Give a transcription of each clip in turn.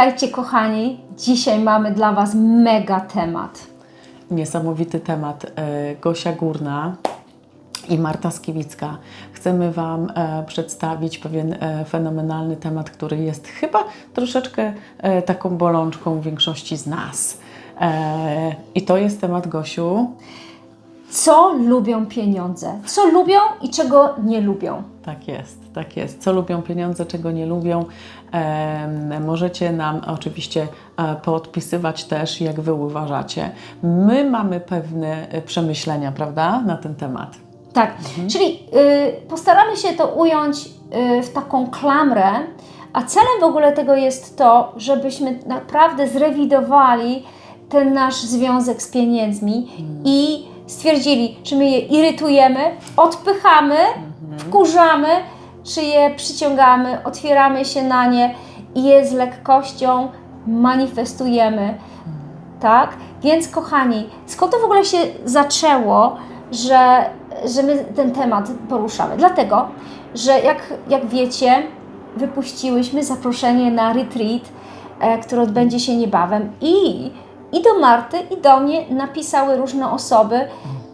Witajcie kochani. Dzisiaj mamy dla Was mega temat. Niesamowity temat. E, Gosia Górna i Marta Skiwicka. Chcemy Wam e, przedstawić pewien e, fenomenalny temat, który jest chyba troszeczkę taką bolączką większości z nas. I to jest temat Gosiu. Co lubią pieniądze? Co lubią i czego nie lubią? Tak jest, tak jest. Co lubią pieniądze, czego nie lubią. Em, możecie nam oczywiście e, poodpisywać też, jak Wy uważacie. My mamy pewne e, przemyślenia, prawda, na ten temat. Tak, czyli y, postaramy się to ująć y, w taką klamrę, a celem w ogóle tego jest to, żebyśmy naprawdę zrewidowali ten nasz związek z pieniędzmi i stwierdzili, czy my je irytujemy, odpychamy, wkurzamy, czy je przyciągamy, otwieramy się na nie i je z lekkością manifestujemy. Tak? Więc kochani, skąd to w ogóle się zaczęło, że, że my ten temat poruszamy? Dlatego, że jak, jak wiecie, wypuściłyśmy zaproszenie na retreat, e, który odbędzie się niebawem i, i do Marty, i do mnie napisały różne osoby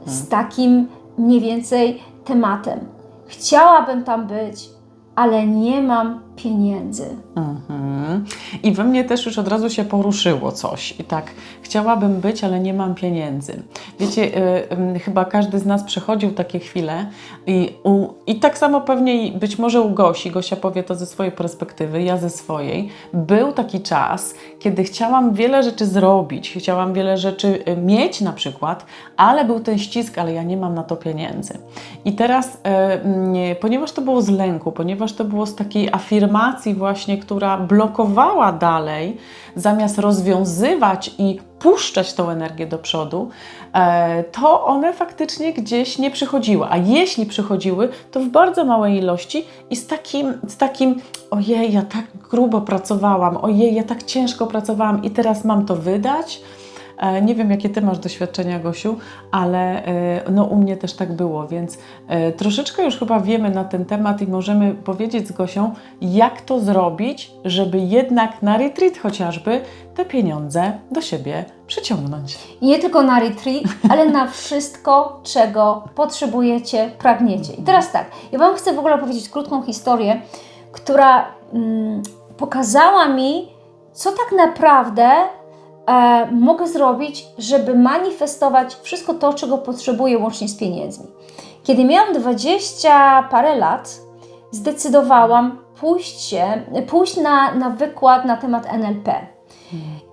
z takim mniej więcej tematem. Chciałabym tam być, ale nie mam pieniędzy. Mhm. I we mnie też już od razu się poruszyło coś. I tak, chciałabym być, ale nie mam pieniędzy. Wiecie, y, y, chyba każdy z nas przechodził takie chwile i, u, i tak samo pewnie być może u Gosi, Gosia powie to ze swojej perspektywy, ja ze swojej, był taki czas, kiedy chciałam wiele rzeczy zrobić, chciałam wiele rzeczy y, mieć na przykład, ale był ten ścisk, ale ja nie mam na to pieniędzy. I teraz, y, nie, ponieważ to było z lęku, ponieważ to było z takiej afirmacji właśnie, która blokowała dalej, zamiast rozwiązywać i puszczać tą energię do przodu, e, to one faktycznie gdzieś nie przychodziły. A jeśli przychodziły, to w bardzo małej ilości i z takim, z takim ojej, ja tak grubo pracowałam, ojej, ja tak ciężko pracowałam i teraz mam to wydać. E, Nie wiem, jakie Ty masz doświadczenia, Gosiu, ale e, no, u mnie też tak było, więc e, troszeczkę już chyba wiemy na ten temat i możemy powiedzieć z Gosią, jak to zrobić, żeby jednak na retreat chociażby te pieniądze do siebie przyciągnąć. Nie tylko na retreat, ale na wszystko, czego potrzebujecie, pragniecie. I teraz tak, ja Wam chcę w ogóle opowiedzieć krótką historię, która mm, pokazała mi, co tak naprawdę e, mogę zrobić, żeby manifestować wszystko to, czego potrzebuję łącznie z pieniędzmi. Kiedy miałam 20 parę lat, zdecydowałam pójść, się, pójść na, na wykład na temat NLP.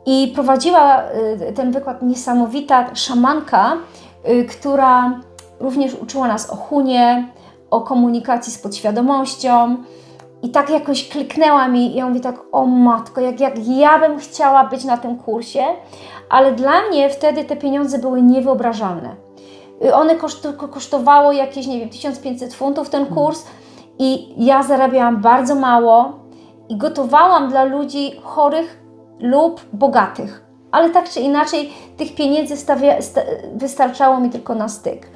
I prowadziła y, ten wykład niesamowita szamanka, y, która również uczyła nas o hunie, o komunikacji z podświadomością. I tak jakoś kliknęła mi i ja mówię tak, o matko, jak, jak ja bym chciała być na tym kursie, ale dla mnie wtedy te pieniądze były niewyobrażalne. Y, One kosztowało jakieś, nie wiem, 1500 funtów ten kurs i ja zarabiałam bardzo mało i gotowałam dla ludzi chorych lub bogatych. Ale tak czy inaczej, tych pieniędzy stawia, sta, wystarczało mi tylko na styk.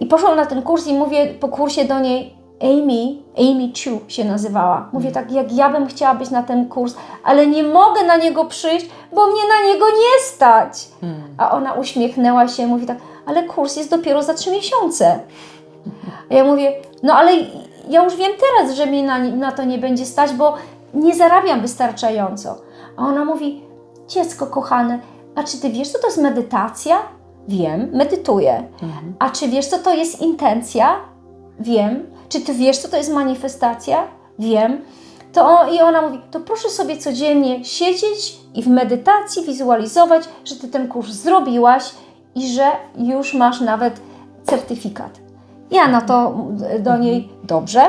I poszłam na ten kurs i mówię po kursie do niej, Amy, Amy Chu się nazywała. Mówię tak, jak ja bym chciała być na ten kurs, ale nie mogę na niego przyjść, bo mnie na niego nie stać. A ona uśmiechnęła się, mówi tak, ale kurs jest dopiero za trzy miesiące. A ja mówię, no ale ja już wiem teraz, że mnie na, na to nie będzie stać, bo nie zarabiam wystarczająco. A ona mówi, dziecko kochane, a czy ty wiesz, co to jest medytacja? Wiem, medytuję. A czy wiesz, co to jest intencja? Wiem. Czy ty wiesz, co to jest manifestacja? Wiem. To i ona mówi, to proszę sobie codziennie siedzieć i w medytacji wizualizować, że ty ten kurs zrobiłaś i że już masz nawet certyfikat. Ja na to do niej dobrze.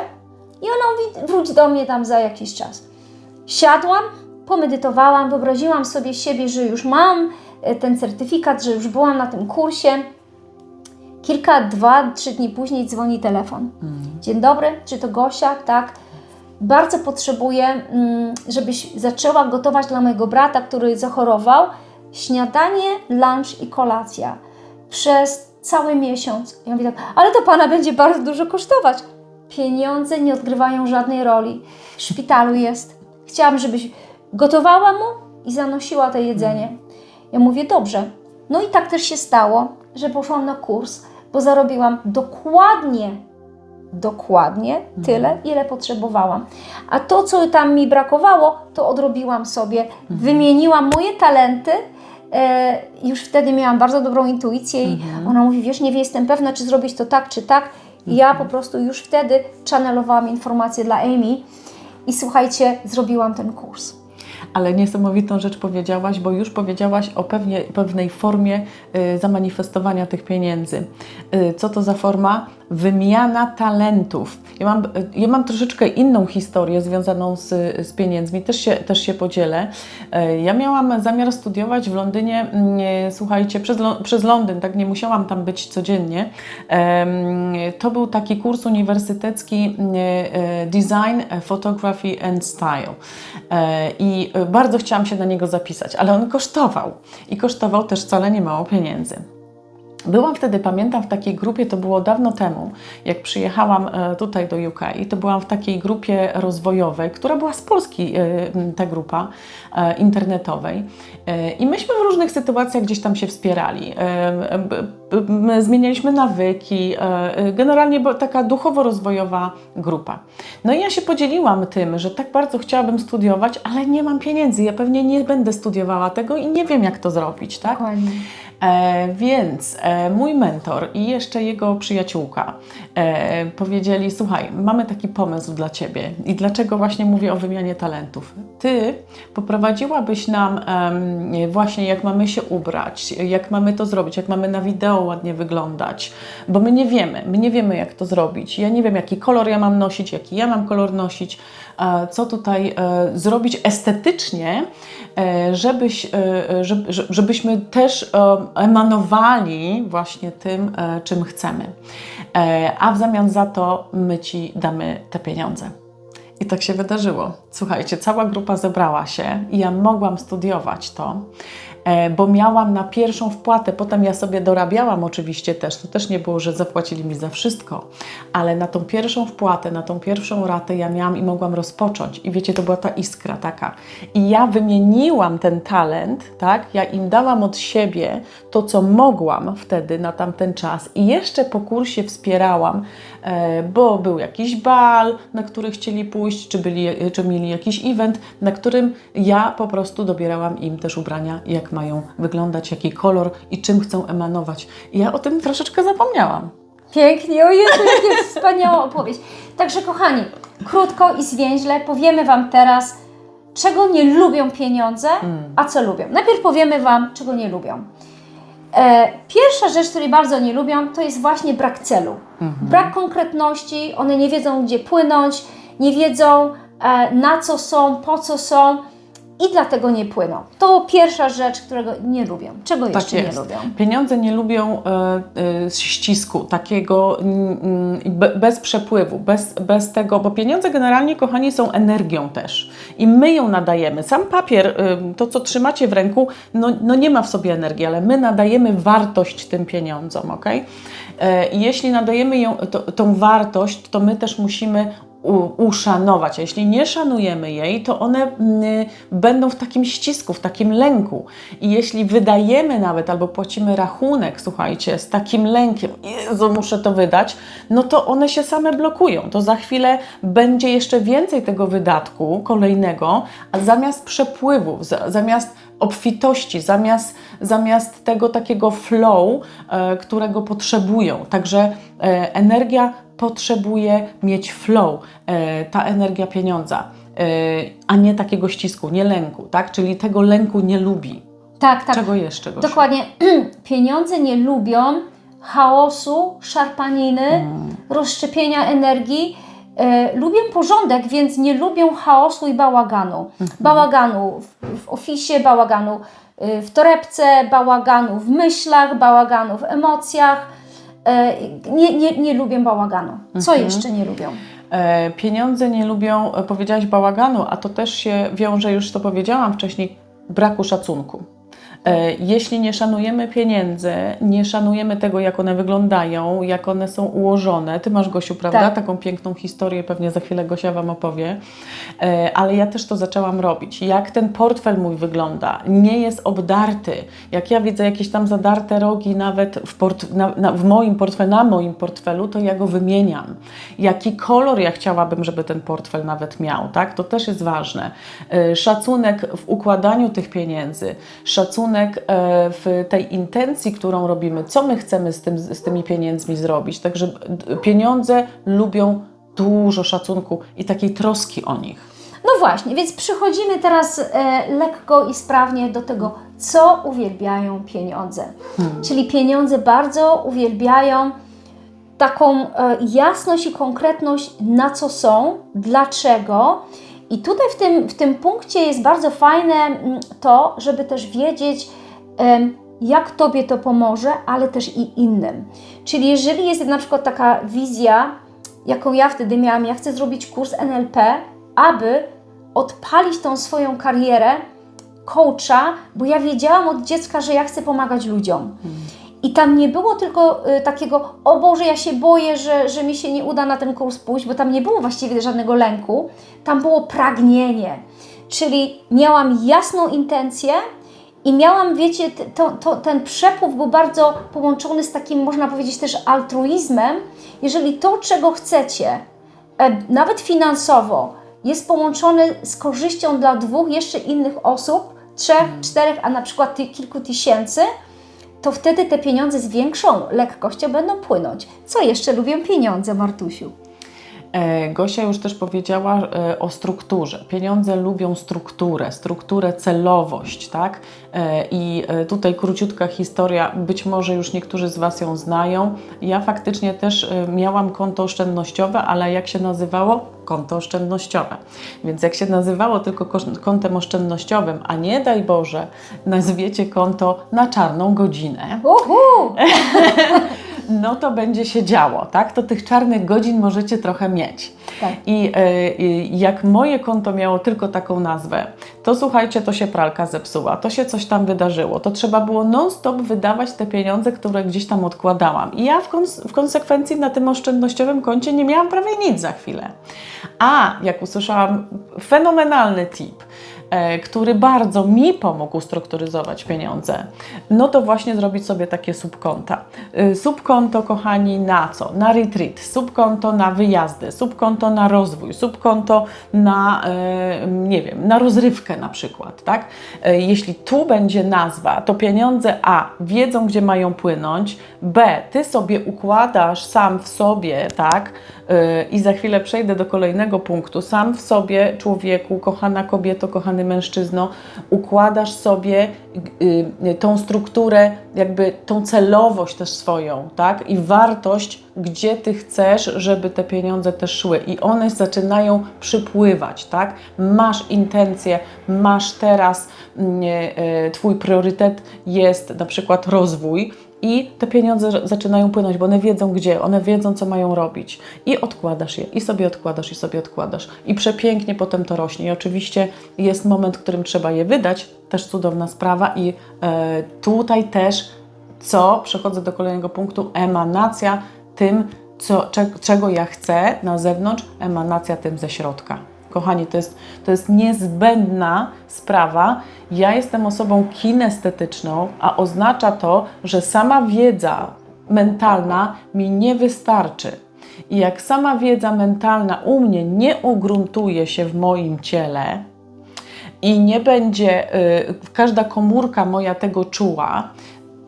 I ona mówi, wróć do mnie tam za jakiś czas. Siadłam, pomedytowałam, wyobraziłam sobie siebie, że już mam e, ten certyfikat, że już byłam na tym kursie. Kilka, dwa, trzy dni później dzwoni telefon. Dzień dobry, czy to Gosia? Tak. Bardzo potrzebuję, mm, żebyś zaczęła gotować dla mojego brata, który zachorował, śniadanie, lunch i kolacja przez cały miesiąc. Ja mówię tak, ale to Pana będzie bardzo dużo kosztować. Pieniądze nie odgrywają żadnej roli. W szpitalu jest. Chciałam, żebyś Gotowała mu i zanosiła to jedzenie. Ja mówię, dobrze. No i tak też się stało, że poszłam na kurs, bo zarobiłam dokładnie, dokładnie tyle, ile potrzebowałam. A to, co tam mi brakowało, to odrobiłam sobie, wymieniłam moje talenty. E, już wtedy miałam bardzo dobrą intuicję i ona mówi, wiesz, nie jestem pewna, czy zrobić to tak, czy tak. I ja po prostu już wtedy channelowałam informacje dla Amy i słuchajcie, zrobiłam ten kurs. Ale niesamowitą rzecz powiedziałaś, bo już powiedziałaś o pewnie, pewnej formie y, zamanifestowania tych pieniędzy. Y, co to za forma? Wymiana talentów. Ja mam, ja mam troszeczkę inną historię związaną z, z pieniędzmi, też się, też się podzielę. Y, ja miałam zamiar studiować w Londynie, mm, y, słuchajcie, przez, przez Londyn, tak nie musiałam tam być codziennie. To był taki kurs uniwersytecki y, Design, Photography and Style. I bardzo chciałam się na niego zapisać, ale on kosztował. I kosztował też wcale nie mało pieniędzy. Byłam wtedy, pamiętam, w takiej grupie, to było dawno temu, jak przyjechałam e, tutaj do UK, to byłam w takiej grupie rozwojowej, która była z Polski, e, ta grupa e, internetowej. I myśmy w różnych sytuacjach gdzieś tam się wspierali. Zmienialiśmy nawyki, generalnie była taka duchowo-rozwojowa grupa. No i ja się podzieliłam tym, że tak bardzo chciałabym studiować, ale nie mam pieniędzy, ja pewnie nie będę studiowała tego i nie wiem, jak to zrobić, tak? Dokładnie. E, więc e, mój mentor i jeszcze jego przyjaciółka e, powiedzieli: Słuchaj, mamy taki pomysł dla ciebie. I dlaczego właśnie mówię o wymianie talentów? Ty poprowadziłabyś nam właśnie, jak mamy się ubrać, jak mamy to zrobić, jak mamy na wideo ładnie wyglądać, bo my nie wiemy, my nie wiemy, jak to zrobić. Ja nie wiem, jaki kolor ja mam nosić, jaki ja mam kolor nosić, co tutaj e, zrobić estetycznie, e, żebyś, e, żeby, że- żebyśmy też emanowali właśnie tym, czym chcemy. A w zamian za to my Ci damy te pieniądze. I tak się wydarzyło. Słuchajcie, cała grupa zebrała się i ja mogłam studiować to, bo miałam na pierwszą wpłatę. Potem ja sobie dorabiałam oczywiście też. To też nie było, że zapłacili mi za wszystko, ale na tą pierwszą wpłatę, na tą pierwszą ratę ja miałam i mogłam rozpocząć. I wiecie, to była ta iskra taka. I ja wymieniłam ten talent, tak? Ja im dałam od siebie to, co mogłam wtedy na tamten czas i jeszcze po kursie wspierałam, e, bo był jakiś bal, na który chcieli pójść, czy, byli, czy mieli jakiś event, na którym ja po prostu dobierałam im też ubrania, jak mają wyglądać, jaki kolor i czym chcą emanować. I ja o tym troszeczkę zapomniałam. Pięknie, o Jezu, jakie wspaniała opowieść. Także kochani, krótko i zwięźle powiemy Wam teraz, czego nie lubią pieniądze, a co lubią. Najpierw powiemy Wam, czego nie lubią. E, pierwsza rzecz, której bardzo nie lubią, to jest właśnie brak celu. Brak konkretności, one nie wiedzą, gdzie płynąć, nie wiedzą, e, na co są, po co są i dlatego nie płyną. To pierwsza rzecz, którego nie lubią. Czego jeszcze Tak jest. nie lubią? Pieniądze nie lubią e, ścisku, takiego mm, mm, be, bez przepływu, bez, bez tego, bo pieniądze generalnie, kochani, są energią też i my ją nadajemy. Sam papier, e, to co trzymacie w ręku, no, no nie ma w sobie energii, ale my nadajemy wartość tym pieniądzom, ok? I jeśli nadajemy ją, to, tą wartość, to my też musimy uszanować. A jeśli nie szanujemy jej, to one mm, będą w takim ścisku, w takim lęku. I jeśli wydajemy nawet albo płacimy rachunek, słuchajcie, z takim lękiem, Jezu, muszę to wydać, no to one się same blokują. To za chwilę będzie jeszcze więcej tego wydatku kolejnego, a zamiast przepływów, za- zamiast obfitości, zamiast, zamiast tego takiego flow, e, którego potrzebują. Także e, energia potrzebuje mieć flow, e, ta energia pieniądza, e, a nie takiego ścisku, nie lęku, tak? Czyli tego lęku nie lubi. Tak, tak. Czego jeszcze? Gosiu? Dokładnie. Pieniądze nie lubią chaosu, szarpaniny, Mm. rozszczepienia energii. E, lubią porządek, więc nie lubią chaosu i bałaganu. Mhm. Bałaganu w, w ofisie, bałaganu y, w torebce, bałaganu w myślach, bałaganu w emocjach. E, nie, nie, nie lubią bałaganu. Co Mhm. jeszcze nie lubią? E, pieniądze nie lubią, e, powiedziałaś bałaganu, a to też się wiąże, już to powiedziałam wcześniej, braku szacunku. E, Jeśli nie szanujemy pieniędzy, nie szanujemy tego, jak one wyglądają, jak one są ułożone. Ty masz, Gosiu, prawda? Tak. Taką piękną historię, pewnie za chwilę Gosia Wam opowie. E, Ale ja też to zaczęłam robić. Jak ten portfel mój wygląda, nie jest obdarty. Jak ja widzę jakieś tam zadarte rogi nawet w, port, na, na, w moim portfelu, na moim portfelu, to ja go wymieniam. Jaki kolor ja chciałabym, żeby ten portfel nawet miał, tak? To też jest ważne. E, Szacunek w układaniu tych pieniędzy, szacunek e, w tej intencji, którą robimy, co my chcemy z, tym, z tymi pieniędzmi zrobić. Także pieniądze lubią dużo szacunku i takiej troski o nich. No właśnie, więc przechodzimy teraz e, lekko i sprawnie do tego, co uwielbiają pieniądze. Czyli pieniądze bardzo uwielbiają taką e, jasność i konkretność, na co są, dlaczego. I tutaj w tym, w tym punkcie jest bardzo fajne mm, to, żeby też wiedzieć, jak Tobie to pomoże, ale też i innym. Czyli jeżeli jest na przykład taka wizja, jaką ja wtedy miałam, ja chcę zrobić kurs NLP, aby odpalić tą swoją karierę coacha, bo ja wiedziałam od dziecka, że ja chcę pomagać ludziom. I tam nie było tylko y, takiego, o Boże, ja się boję, że, że mi się nie uda na ten kurs pójść, bo tam nie było właściwie żadnego lęku. Tam było pragnienie. Czyli miałam jasną intencję i miałam, wiecie, to, to, ten przepływ był bardzo połączony z takim, można powiedzieć, też altruizmem. Jeżeli to, czego chcecie, e, nawet finansowo, jest połączone z korzyścią dla dwóch jeszcze innych osób, trzech, czterech, a na przykład kilku tysięcy, to wtedy te pieniądze z większą lekkością będą płynąć. Co jeszcze lubią pieniądze, Martusiu? E, Gosia już też powiedziała e, o strukturze. Pieniądze lubią strukturę, strukturę, celowość, tak? E, I tutaj króciutka historia, być może już niektórzy z Was ją znają. Ja faktycznie też miałam konto oszczędnościowe, ale jak się nazywało? Konto oszczędnościowe. Więc jak się nazywało tylko kontem oszczędnościowym, a nie daj Boże, nazwiecie konto na czarną godzinę, Uhu! no to będzie się działo, tak? To tych czarnych godzin możecie trochę mieć. Tak. I i jak moje konto miało tylko taką nazwę, to słuchajcie, to się pralka zepsuła, to się coś tam wydarzyło, to trzeba było non-stop wydawać te pieniądze, które gdzieś tam odkładałam. I ja w, kons- w konsekwencji na tym oszczędnościowym koncie nie miałam prawie nic za chwilę. A jak usłyszałam fenomenalny tip, który bardzo mi pomógł ustrukturyzować pieniądze, no to właśnie zrobić sobie takie subkonta. Y, Subkonto, kochani, na co? Na retreat, subkonto na wyjazdy, subkonto na rozwój, subkonto na, e, nie wiem, na rozrywkę na przykład, tak? E, Jeśli tu będzie nazwa, to pieniądze A wiedzą, gdzie mają płynąć, B, ty sobie układasz sam w sobie, tak? I za chwilę przejdę do kolejnego punktu. Sam w sobie, człowieku, kochana kobieto, kochany mężczyzno, układasz sobie y, y, tą strukturę, jakby tą celowość też swoją, tak? I wartość, gdzie ty chcesz, żeby te pieniądze też szły. I one zaczynają przypływać, tak? Masz intencje, masz teraz, mm, y, twój priorytet jest na przykład rozwój, i te pieniądze zaczynają płynąć, bo one wiedzą gdzie, one wiedzą co mają robić. I odkładasz je, i sobie odkładasz, i sobie odkładasz. I przepięknie potem to rośnie. I oczywiście jest moment, w którym trzeba je wydać, też cudowna sprawa. I e, tutaj też, co, przechodzę do kolejnego punktu, emanacja tym, co, cze, czego ja chcę na zewnątrz, emanacja tym ze środka. Kochani, to jest, to jest niezbędna sprawa. Ja jestem osobą kinestetyczną, a oznacza to, że sama wiedza mentalna mi nie wystarczy. I jak sama wiedza mentalna u mnie nie ugruntuje się w moim ciele i nie będzie y, każda komórka moja tego czuła,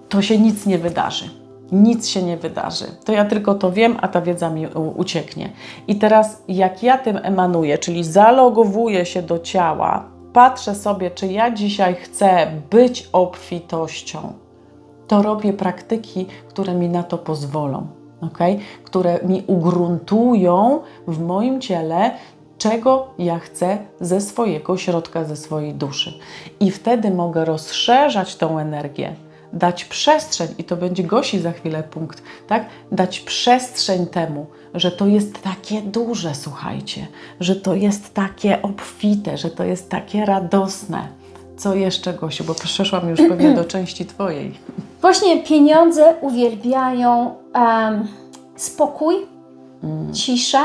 to się nic nie wydarzy. Nic się nie wydarzy. To ja tylko to wiem, a ta wiedza mi ucieknie. I teraz, jak ja tym emanuję, czyli zalogowuję się do ciała, patrzę sobie, czy ja dzisiaj chcę być obfitością, to robię praktyki, które mi na to pozwolą, okay? które mi ugruntują w moim ciele, czego ja chcę ze swojego środka, ze swojej duszy. I wtedy mogę rozszerzać tą energię, dać przestrzeń, i to będzie Gosi za chwilę punkt, tak? Dać przestrzeń temu, że to jest takie duże, słuchajcie, że to jest takie obfite, że to jest takie radosne Co jeszcze, Gosiu, bo przeszłam już pewnie do części Twojej. Właśnie pieniądze uwielbiają em, spokój, ciszę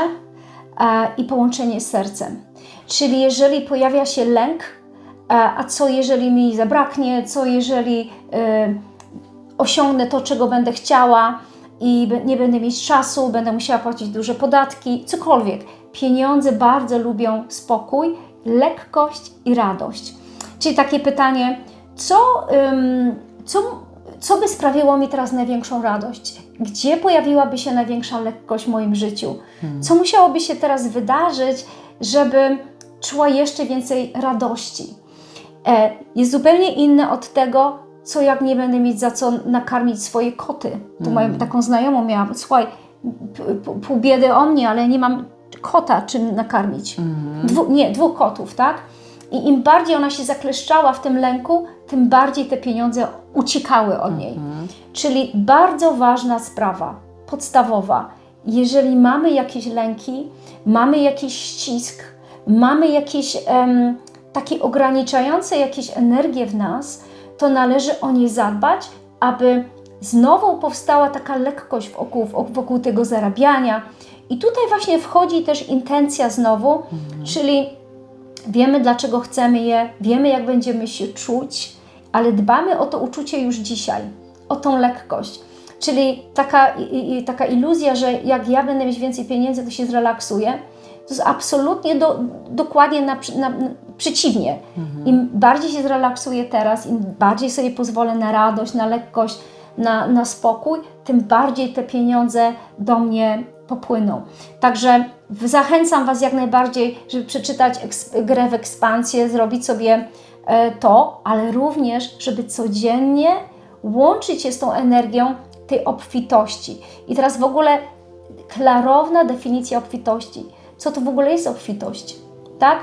e, i połączenie z sercem. Czyli jeżeli pojawia się lęk, a co jeżeli mi zabraknie, co jeżeli e, osiągnę to, czego będę chciała i nie będę mieć czasu, będę musiała płacić duże podatki, cokolwiek. Pieniądze bardzo lubią spokój, lekkość i radość. Czyli takie pytanie, co, co, co by sprawiło mi teraz największą radość? Gdzie pojawiłaby się największa lekkość w moim życiu? Co musiałoby się teraz wydarzyć, żeby czuła jeszcze więcej radości? E, jest zupełnie inne od tego, co jak nie będę mieć za co nakarmić swoje koty. Tu moją taką znajomą miałam, słuchaj, pół biedy o mnie, ale nie mam kota czym nakarmić. Dwu, nie, dwóch kotów, tak? I im bardziej ona się zakleszczała w tym lęku, tym bardziej te pieniądze uciekały od niej. Czyli bardzo ważna sprawa, podstawowa. Jeżeli mamy jakieś lęki, mamy jakiś ścisk, mamy jakieś em, takie ograniczające jakieś energię w nas, to należy o nie zadbać, aby znowu powstała taka lekkość wokół, wokół tego zarabiania. I tutaj właśnie wchodzi też intencja znowu, czyli wiemy dlaczego chcemy je, wiemy jak będziemy się czuć, ale dbamy o to uczucie już dzisiaj, o tą lekkość. Czyli taka, i, i, taka iluzja, że jak ja będę mieć więcej pieniędzy, to się zrelaksuję, to jest absolutnie do, dokładnie na, na, na, przeciwnie. Im bardziej się zrelaksuję teraz, im bardziej sobie pozwolę na radość, na lekkość, na, na spokój, tym bardziej te pieniądze do mnie popłyną. Także zachęcam Was jak najbardziej, żeby przeczytać grę w ekspansję, zrobić sobie e, to, ale również, żeby codziennie łączyć się z tą energią tej obfitości. I teraz w ogóle klarowna definicja obfitości. Co to w ogóle jest obfitość? Tak?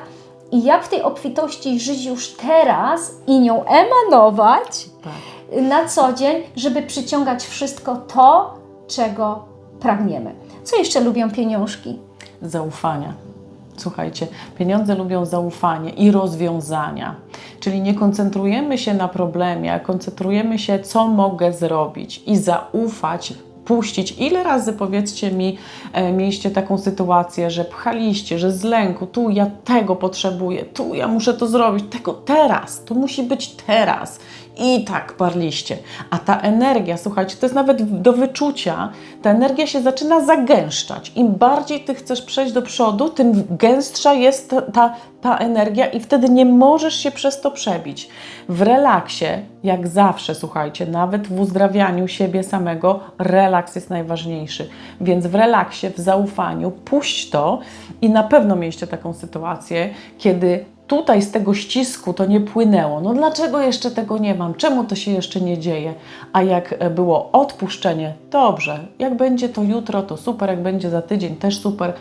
I jak w tej obfitości żyć już teraz i nią emanować Tak. na co dzień, żeby przyciągać wszystko to, czego pragniemy. Co jeszcze lubią pieniążki? Zaufania. Słuchajcie, pieniądze lubią zaufanie i rozwiązania. Czyli nie koncentrujemy się na problemie, a koncentrujemy się, co mogę zrobić i zaufać, puścić. Ile razy, powiedzcie mi, e, mieliście taką sytuację, że pchaliście, że z lęku, tu ja tego potrzebuję, tu ja muszę to zrobić, tego teraz, to musi być teraz. I tak parliście. A ta energia, słuchajcie, to jest nawet do wyczucia, ta energia się zaczyna zagęszczać. Im bardziej ty chcesz przejść do przodu, tym gęstsza jest ta, ta, ta energia i wtedy nie możesz się przez to przebić. W relaksie, jak zawsze, słuchajcie, nawet w uzdrawianiu siebie samego, relaks jest najważniejszy. Więc w relaksie, w zaufaniu, puść to i na pewno mieliście taką sytuację, kiedy tutaj z tego ścisku to nie płynęło. No dlaczego jeszcze tego nie mam? Czemu to się jeszcze nie dzieje? A jak e, było odpuszczenie, dobrze, jak będzie to jutro, to super, jak będzie za tydzień, też super.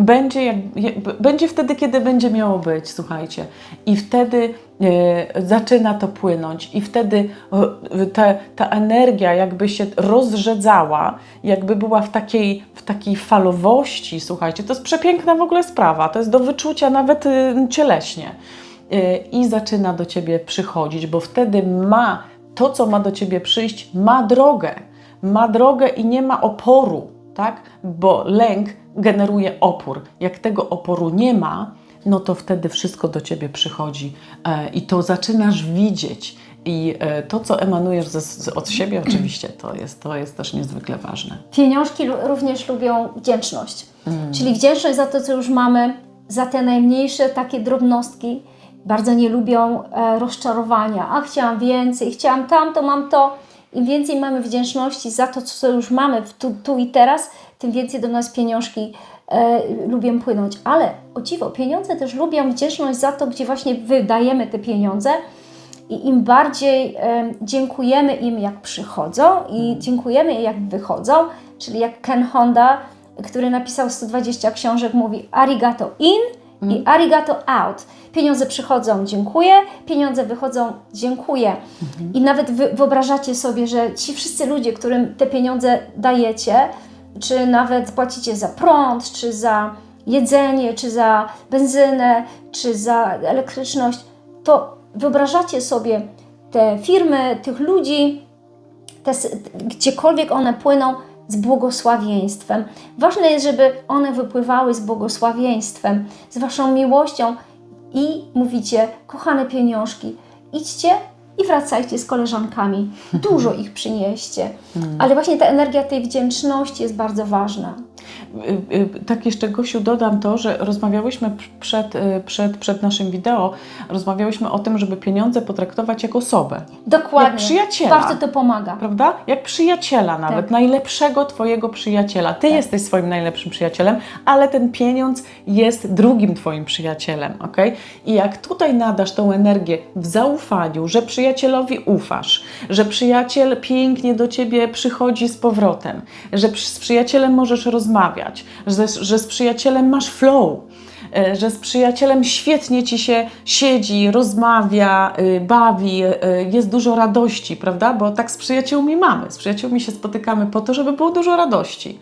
Będzie, jak, będzie wtedy, kiedy będzie miało być, słuchajcie. I wtedy e, zaczyna to płynąć, i wtedy e, te, ta energia jakby się rozrzedzała, jakby była w takiej, w takiej falowości, słuchajcie. To jest przepiękna w ogóle sprawa, to jest do wyczucia nawet y, cieleśnie. Y, I zaczyna do ciebie przychodzić, bo wtedy ma to, co ma do ciebie przyjść, ma drogę. Ma drogę i nie ma oporu, tak? Bo lęk generuje opór. Jak tego oporu nie ma, no to wtedy wszystko do ciebie przychodzi e, i to zaczynasz widzieć. I e, to, co emanujesz z, od siebie, oczywiście, to jest, to jest też niezwykle ważne. Pieniążki również lubią wdzięczność, czyli wdzięczność za to, co już mamy, za te najmniejsze takie drobnostki. Bardzo nie lubią e, rozczarowania. A chciałam więcej, chciałam tamto, mam to. Im więcej mamy wdzięczności za to, co już mamy tu, tu i teraz, tym więcej do nas pieniążki e, lubią płynąć. Ale o dziwo, pieniądze też lubią wdzięczność za to, gdzie właśnie wydajemy te pieniądze. I im bardziej em, dziękujemy im, jak przychodzą i dziękujemy jak wychodzą, czyli jak Ken Honda, który napisał 120 książek, mówi arigato in i arigato out. Pieniądze przychodzą, dziękuję, pieniądze wychodzą, dziękuję. I nawet wy, wyobrażacie sobie, że ci wszyscy ludzie, którym te pieniądze dajecie, czy nawet płacicie za prąd, czy za jedzenie, czy za benzynę, czy za elektryczność, to wyobrażacie sobie te firmy, tych ludzi, te, gdziekolwiek one płyną z błogosławieństwem. Ważne jest, żeby one wypływały z błogosławieństwem, z Waszą miłością i mówicie, kochane pieniążki, idźcie i wracajcie z koleżankami. Dużo ich przynieście. Ale właśnie ta energia tej wdzięczności jest bardzo ważna. Y, y, Tak jeszcze Gosiu dodam to, że rozmawiałyśmy przed, y, przed, przed naszym wideo, rozmawiałyśmy o tym, żeby pieniądze potraktować jak osobę, Dokładnie. jak przyjaciela. Bardzo to pomaga. Prawda? Jak przyjaciela nawet, Tak. najlepszego Twojego przyjaciela. Ty jesteś swoim najlepszym przyjacielem, ale ten pieniądz jest drugim Twoim przyjacielem, ok? I jak tutaj nadasz tą energię w zaufaniu, że przyjacielowi ufasz, że przyjaciel pięknie do Ciebie przychodzi z powrotem, że z przyjacielem możesz rozmawiać, że, że z przyjacielem masz flow, e, że z przyjacielem świetnie ci się siedzi, rozmawia, y, bawi, y, jest dużo radości, prawda? Bo tak z przyjaciółmi mamy. Z przyjaciółmi się spotykamy po to, żeby było dużo radości.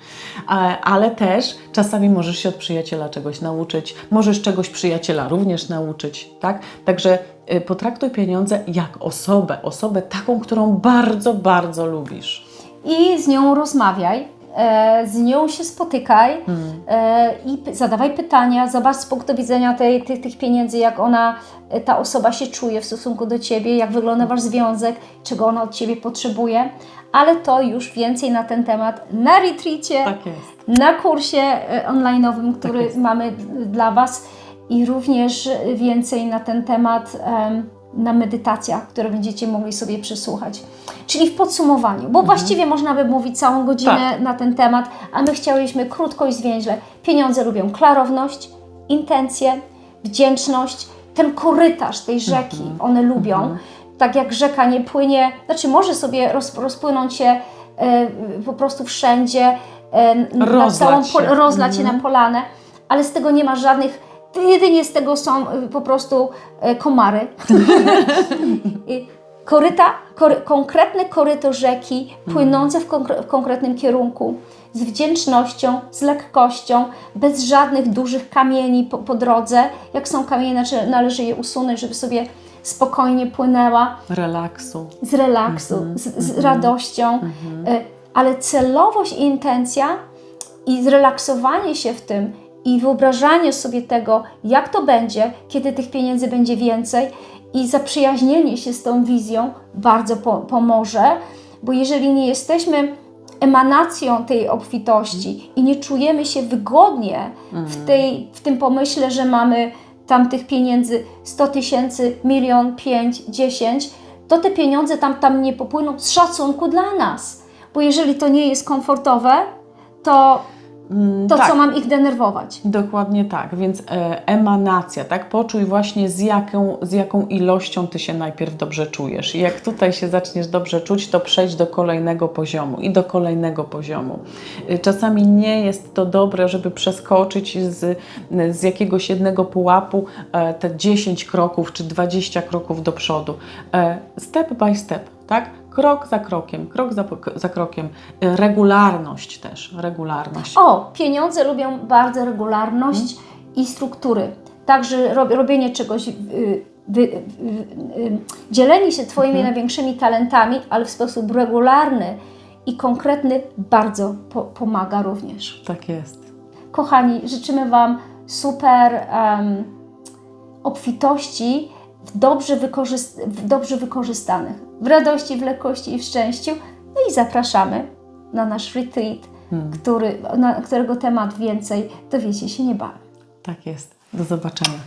Ale też czasami możesz się od przyjaciela czegoś nauczyć, możesz czegoś przyjaciela również nauczyć, tak? Także potraktuj pieniądze jak osobę, osobę taką, którą bardzo, bardzo lubisz. I z nią rozmawiaj, e, z nią się spotykaj e, i zadawaj pytania, zobacz z punktu widzenia tej, tych, tych pieniędzy, jak ona, e, ta osoba się czuje w stosunku do Ciebie, jak wygląda Wasz związek, czego ona od Ciebie potrzebuje, ale to już więcej na ten temat na retreacie, Tak na kursie e, online'owym, który jest. mamy dla Was. I również więcej na ten temat em, na medytacjach, które będziecie mogli sobie przesłuchać. Czyli w podsumowaniu, bo właściwie można by mówić całą godzinę Mhm. Tak. na ten temat, a my chciałyśmy krótko i zwięźle. Pieniądze lubią klarowność, intencje, wdzięczność, ten korytarz tej rzeki, Mhm. one lubią. Tak jak rzeka nie płynie, znaczy może sobie roz, rozpłynąć się e, po prostu wszędzie, e, na Rozlać całą się. pol- rozlać się Mhm. na polanę, ale z tego nie ma żadnych, jedynie z tego są e, po prostu e, komary. Koryta, kory, konkretne koryto rzeki płynące w, konkre- w konkretnym kierunku, z wdzięcznością, z lekkością, bez żadnych dużych kamieni po, po drodze. Jak są kamienie, znaczy należy je usunąć, żeby sobie spokojnie płynęła Relaksu. z relaksu, z, z radością, y, ale celowość i intencja i zrelaksowanie się w tym i wyobrażanie sobie tego, jak to będzie, kiedy tych pieniędzy będzie więcej i zaprzyjaźnienie się z tą wizją bardzo po, pomoże, bo jeżeli nie jesteśmy emanacją tej obfitości i nie czujemy się wygodnie w, tej, w tym pomyśle, że mamy tam tych pieniędzy 100 tysięcy, milion, 5, 10, to te pieniądze tam, tam nie popłyną z szacunku dla nas. Bo jeżeli to nie jest komfortowe, to, to tak. co mam ich denerwować? Dokładnie tak, więc e, emanacja, tak? Poczuj właśnie z jaką, z jaką ilością ty się najpierw dobrze czujesz. I jak tutaj się zaczniesz dobrze czuć, to przejdź do kolejnego poziomu i do kolejnego poziomu. Y, Czasami nie jest to dobre, żeby przeskoczyć z, z jakiegoś jednego pułapu e, te 10 kroków czy 20 kroków do przodu. E, Step by step, tak? Krok za krokiem, krok za, za krokiem. E, Regularność też, regularność. O, pieniądze lubią bardzo regularność i struktury. Także rob, robienie czegoś, y, wy, y, y, y, dzielenie się Twoimi największymi talentami, ale w sposób regularny i konkretny bardzo po, pomaga również. Tak jest. Kochani, życzymy Wam super em, obfitości dobrze, wykorzyst- w dobrze wykorzystanych, w radości, w lekkości i w szczęściu. No i zapraszamy na nasz retreat, który, na którego temat więcej dowiecie się niebawem. Tak jest. Do zobaczenia.